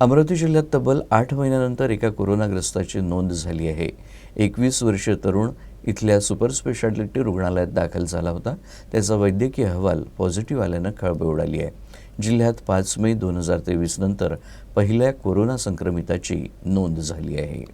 अमरावती जिल्ह्यात तब्बल आठ महिन्यानंतर एका कोरोनाग्रस्ताची नोंद झाली आहे. एकवीस वर्षीय तरुण इथल्या सुपर स्पेशालिटी रुग्णालयात दाखल झाला होता. त्याचा वैद्यकीय अहवाल पॉझिटिव्ह आल्यानं खळबळ उडाली आहे. जिल्ह्यात पाच मे दोन हजार तेवीस नंतर पहिल्या कोरोना संक्रमिताची नोंद झाली आहे.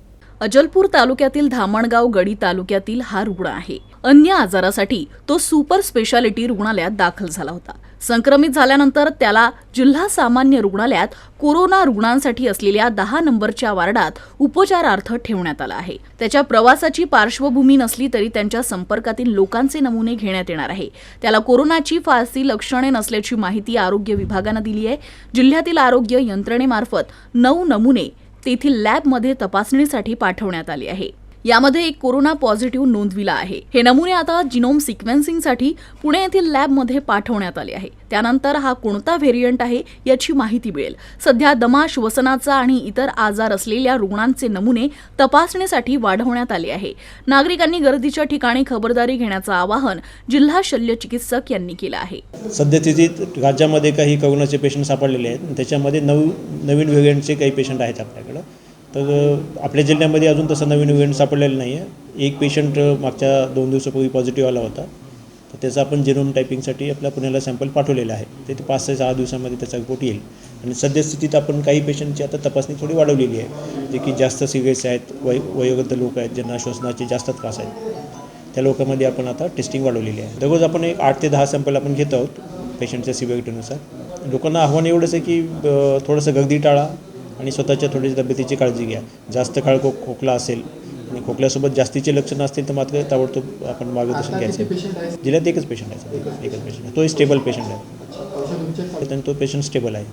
अजलपूर तालुक्यातील धामणगाव गडी तालुक्यातील हा रुग्ण आहे. अन्य आजारासाठी तो सुपर स्पेशालिटी रुग्णालयात दाखल झाला होता. संक्रमित झाल्यानंतर त्याला जिल्हा सामान्य रुग्णालयात कोरोना रुग्णांसाठी असलेल्या दहा नंबरच्या वार्डात उपचारार्थ ठेवण्यात आला आहे. त्याच्या प्रवासाची पार्श्वभूमी नसली तरी त्यांच्या संपर्कातील लोकांचे नमुने घेण्यात येणार आहे. त्याला कोरोनाची फारसी लक्षणे नसल्याची माहिती आरोग्य विभागानं दिली आहे. जिल्ह्यातील आरोग्य यंत्रणेमार्फत नऊ नमुने तेथील लॅबमध्ये तपासणीसाठी पाठवण्यात आले आहे. यामध्ये एक कोरोना पॉझिटिव्ह नोंदविला आहे. हे नमुने आता जिनोम सिक्वेन्सिंगसाठी पुणे येथील लॅबमध्ये पाठवण्यात आले आहे. त्यानंतर हा कोणता व्हेरियंट आहे याची माहिती मिळेल. सध्या दमा श्वसनाचा आणि इतर आजार असलेल्या रुग्णांचे नमुने तपासणीसाठी वाढवण्यात आले आहे. नागरिकांनी गर्दीच्या ठिकाणी खबरदारी घेण्याचं आवाहन जिल्हा शल्य चिकित्सक यांनी केलं आहे. सध्या राज्यामध्ये काही कोरोनाचे पेशंट सापडलेले आहेत त्याच्यामध्ये नऊ नवीन व्हेरियंटचे काही पेशंट आहेत आपल्याकडं. तर आपल्या जिल्ह्यामध्ये अजून तसं नवीन इव्हेंट सापडलेला नाही आहे एक पेशंट मागच्या दोन दिवसापूर्वी पॉझिटिव्ह आला होता. तर त्याचा आपण जेनोम टायपिंगसाठी आपल्या पुण्याला सॅम्पल पाठवलेला आहे. ते ते पाच ते सहा दिवसामध्ये त्याचा रिपोर्ट येईल. आणि सद्यस्थितीत आपण काही पेशंटची आता तपासणी थोडी वाढवलेली आहे. जे की जास्त सिरियस आहेत वय वयोवृद्ध लोक आहेत ज्यांना श्वसनाचे जास्त त्रास आहेत. त्या लोकांमध्ये आपण आता टेस्टिंग वाढवलेली आहे. दररोज आपण एक आठ ते दहा सॅम्पल आपण घेत आहोत पेशंटच्या सिव्हिरिटीनुसार लोकांना आव्हान एवढंच आहे की थोडंसं गर्दी टाळा. आणि स्वतःच्या थोडीशी तब्येतीची काळजी घ्या. जास्त काळ खो खोकला असेल आणि खोकल्यासोबत जास्तीचे लक्षणं असतील तर मात्र ताबडतोब आपण मार्गदर्शन घ्यायचं. जिल्ह्यात एकच पेशंट आहे. एकच पेशंट आहे. तोही स्टेबल पेशंट आहे. तो पेशंट स्टेबल आहे.